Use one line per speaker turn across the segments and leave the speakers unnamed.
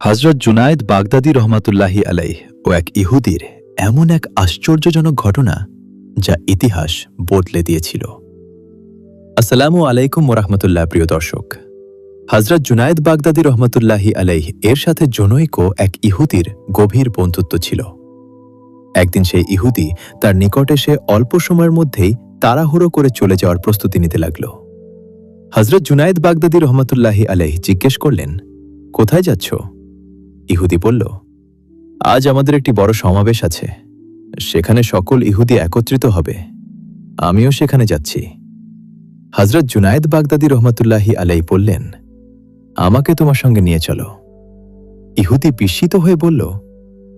হজরত জুনায়েদ বাগদাদি রহমাতুল্লাহি আলাইহ ও এক ইহুদির এমন এক আশ্চর্যজনক ঘটনা যা ইতিহাস বদলে দিয়েছিল। আসসালামু আলাইকুম ওরহমতুল্লাহ প্রিয় দর্শক। হজরত জুনায়েদ বাগদাদি রহমতুল্লাহি আলাইহ এর সাথে জনৈক এক ইহুদির গভীর বন্ধুত্ব ছিল। একদিন সেই ইহুদি তার নিকটে সে অল্প সময়ের মধ্যেই তাড়াহুড়ো করে চলে যাওয়ার প্রস্তুতি নিতে লাগল। হজরত জুনায়েদ বাগদাদি রহমতুল্লাহি আলাইহ জিজ্ঞেস করলেন, কোথায় যাচ্ছ? ইহুদি বলল, আজ আমাদের একটি বড় সমাবেশ আছে। সেখানে সকল ইহুদি একত্রিত হবে। আমিও সেখানে যাচ্ছি। হজরত জুনায়েদ বাগদাদি রহমতুল্লাহি আলাই বললেন, আমাকে তোমার সঙ্গে নিয়ে চলো। ইহুদি বিস্মিত হয়ে বলল,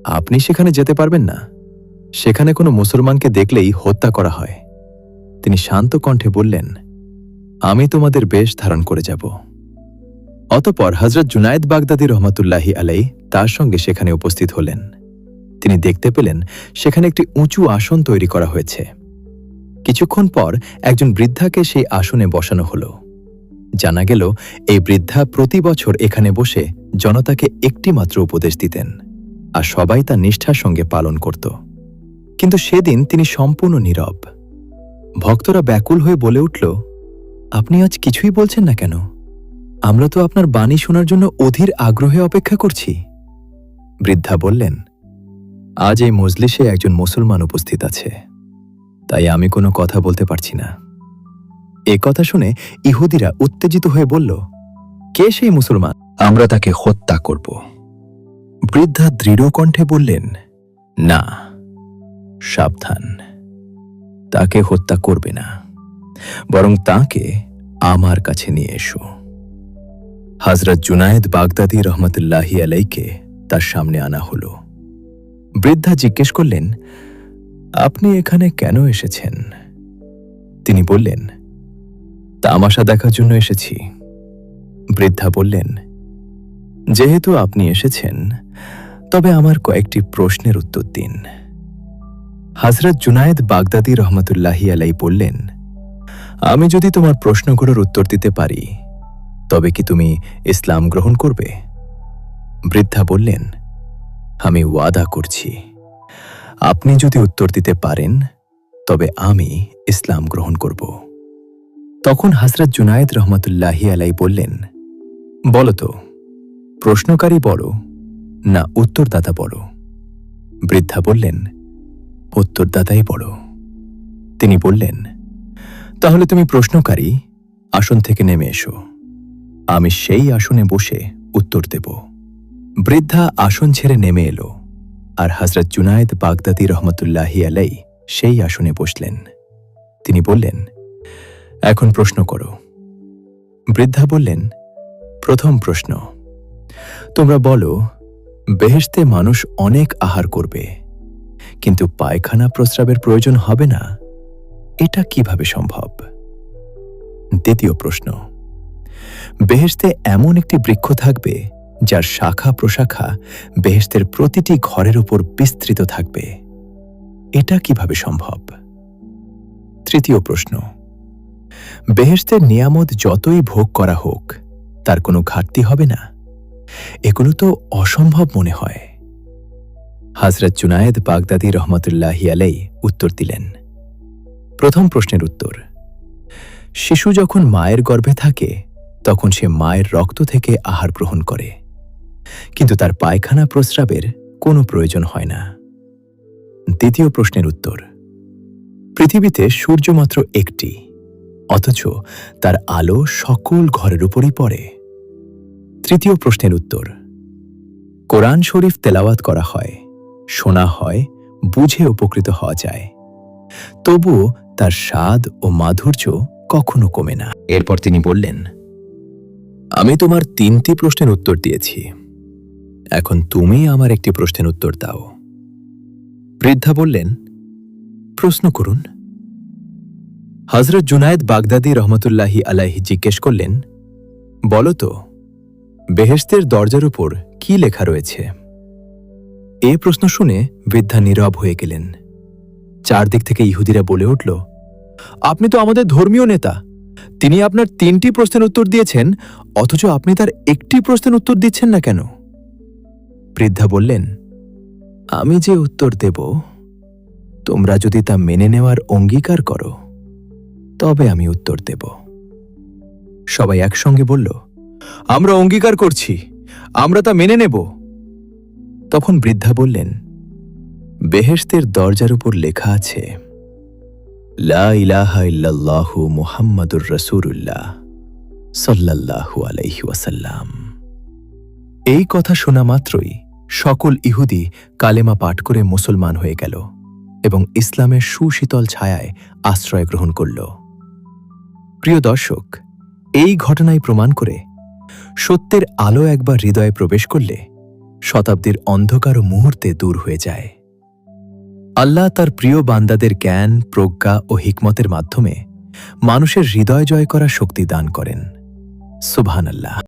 আপনি সেখানে যেতে পারবেন না। সেখানে কোনো মুসলমানকে দেখলেই হত্যা করা হয়। তিনি শান্ত কণ্ঠে বললেন, আমি তোমাদের বেশ ধারণ করে যাব। অতপর হজরত জুনায়েদ বাগদাদি রহমতুল্লাহি আলাই তার সঙ্গে সেখানে উপস্থিত হলেন। তিনি দেখতে পেলেন সেখানে একটি উঁচু আসন তৈরি করা হয়েছে। কিছুক্ষণ পর একজন বৃদ্ধাকে সেই আসনে বসানো হল। জানা গেল, এই বৃদ্ধা প্রতি বছর এখানে বসে জনতাকে একটি মাত্র উপদেশ দিতেন আর সবাই তা নিষ্ঠার সঙ্গে পালন করত। কিন্তু সেদিন তিনি সম্পূর্ণ নীরব। ভক্তরা ব্যাকুল হয়ে বলে উঠল, আপনি আজ কিছুই বলছেন না কেন? আমরা তো আপনার বাণী শোনার জন্য অধীর আগ্রহে অপেক্ষা করছি। বৃদ্ধা বললেন, আজ এই মজলিসে একজন মুসলমান উপস্থিত আছে। তাই আমি কোনো কথা বলতে পারছি না। এ কথা শুনে ইহুদিরা উত্তেজিত হয়ে বলল, কে সেই মুসলমান? আমরা তাকে হত্যা করব। বৃদ্ধা দৃঢ় কণ্ঠে বললেন, না, সাবধান। তাকে হত্যা করবে না। বরং তাকে আমার কাছে নিয়ে এসো। হজরত জুনায়েদ বাগদাদি রহমতুল্লাহি আলাইকে তার সামনে আনা হল। বৃদ্ধা জিজ্ঞেস করলেন, আপনি এখানে কেন এসেছেন? তিনি বললেন, তামাশা দেখার জন্য এসেছি। বৃদ্ধা বললেন, যেহেতু আপনি এসেছেন, তবে আমার কয়েকটি প্রশ্নের উত্তর দিন। হজরত জুনায়েদ বাগদাদি রহমতুল্লাহি আলাই বললেন, আমি যদি তোমার প্রশ্নগুলোর উত্তর দিতে পারি তবে কি তুমি ইসলাম গ্রহণ করবে? বৃদ্ধা বললেন, আমি ওয়াদা করছি। আপনি যদি উত্তর দিতে পারেন, তবে আমি ইসলাম গ্রহণ করব। তখন হজরত জুনায়েদ রহমতুল্লাহি আলাই বললেন বলতো প্রশ্নকারী বড় না উত্তরদাতা বড় বৃদ্ধা বললেন, উত্তরদাতাই বড় তিনি বললেন, তাহলে তুমি প্রশ্নকারী, আসন থেকে নেমে এসো। আমি সেই আসনে বসে উত্তর দেব। বৃদ্ধা আসন ছেড়ে নেমে এলো, আর হজরত জুনায়েদ বাগদাদি রহমতুল্লাহি আলাই সেই আসনে বসলেন। তিনি বললেন, এখন প্রশ্ন করো। বৃদ্ধা বললেন, প্রথম প্রশ্ন, তোমরা বলো, বেহেশতে মানুষ অনেক আহার করবে, কিন্তু পায়খানা প্রস্রাবের প্রয়োজন হবে না? এটা কীভাবে সম্ভব? দ্বিতীয় প্রশ্ন বেহেশতে এমন একটি বৃক্ষ থাকবে, যার শাখা প্রশাখা বেহেশতের প্রতিটি ঘরের উপর বিস্তৃত থাকবে। এটা কীভাবে সম্ভব? তৃতীয় প্রশ্ন। বেহেশতের নিয়ামত যতই ভোগ করা হোক, তার কোনো ঘাটতি হবে না। এগুলো তো অসম্ভব মনে হয়। হাজরত জুনায়েদ বাগদাদি রহমতুল্লাহি আলাই উত্তর দিলেন। প্রথম প্রশ্নের উত্তর, শিশু যখন মায়ের গর্ভে থাকে তখন সে মায়ের রক্ত থেকে আহার গ্রহণ করে। কিন্তু তার পায়খানা প্রস্রাবের কোনো প্রয়োজন হয় না। দ্বিতীয় প্রশ্নের উত্তর, পৃথিবীতে সূর্য মাত্র একটি, অথচ তার আলো সকল ঘরের উপরই পড়ে। তৃতীয় প্রশ্নের উত্তর, কোরআন শরীফ তেলাওয়াত করা হয়, শোনা হয়, বুঝে উপকৃত হওয়া যায়। তবুও তার স্বাদ ও মাধুর্য কখনো কমে না। এরপর তিনি বললেন আমি তোমার তিনটি প্রশ্নের উত্তর দিয়েছি। এখন তুমি আমার একটি প্রশ্নের উত্তর দাও। বৃদ্ধা বললেন, প্রশ্ন করুন। হজরত জুনায়েদ বাগদাদি রহমতুল্লাহি আলাহি জিজ্ঞেস করলেন, বলো তো বেহেস্তের দরজার উপর কি লেখা রয়েছে? এ প্রশ্ন শুনে বৃদ্ধা নীরব হয়ে গেলেন। চারদিক থেকে ইহুদিরা বলে উঠল, আপনি তো আমাদের ধর্মীয় নেতা তিনি আপনার তিনটি প্রশ্নের উত্তর দিয়েছেন, অথচ আপনি তার একটি প্রশ্নের উত্তর দিচ্ছেন না কেন? বৃদ্ধা বললেন, আমি যে উত্তর দেব, তোমরা যদি তা মেনে নেওয়ার অঙ্গীকার করো, তবে আমি উত্তর দেব। সবাই একসঙ্গে বলল, আমরা অঙ্গীকার করছি, আমরা তা মেনে নেব। তখন বৃদ্ধা বললেন, বেহেশতের দরজার উপর লেখা আছে এই কথা শোনা মাত্রই সকল ইহুদি কালেমা পাঠ করে মুসলমান হয়ে গেল এবং ইসলামের সুশীতল ছায়ায় আশ্রয় গ্রহণ করল। প্রিয় দর্শক, এই ঘটনাই প্রমাণ করে সত্যের আলো একবার হৃদয়ে প্রবেশ করলে শতাব্দীর অন্ধকার মুহূর্তে দূর হয়ে যায়। আল্লাহ তার প্রিয় বান্দাদের জ্ঞান, প্রজ্ঞা ও হিকমতের মাধ্যমে মানুষের হৃদয় জয় করার শক্তি দান করেন। সুবহানাল্লাহ।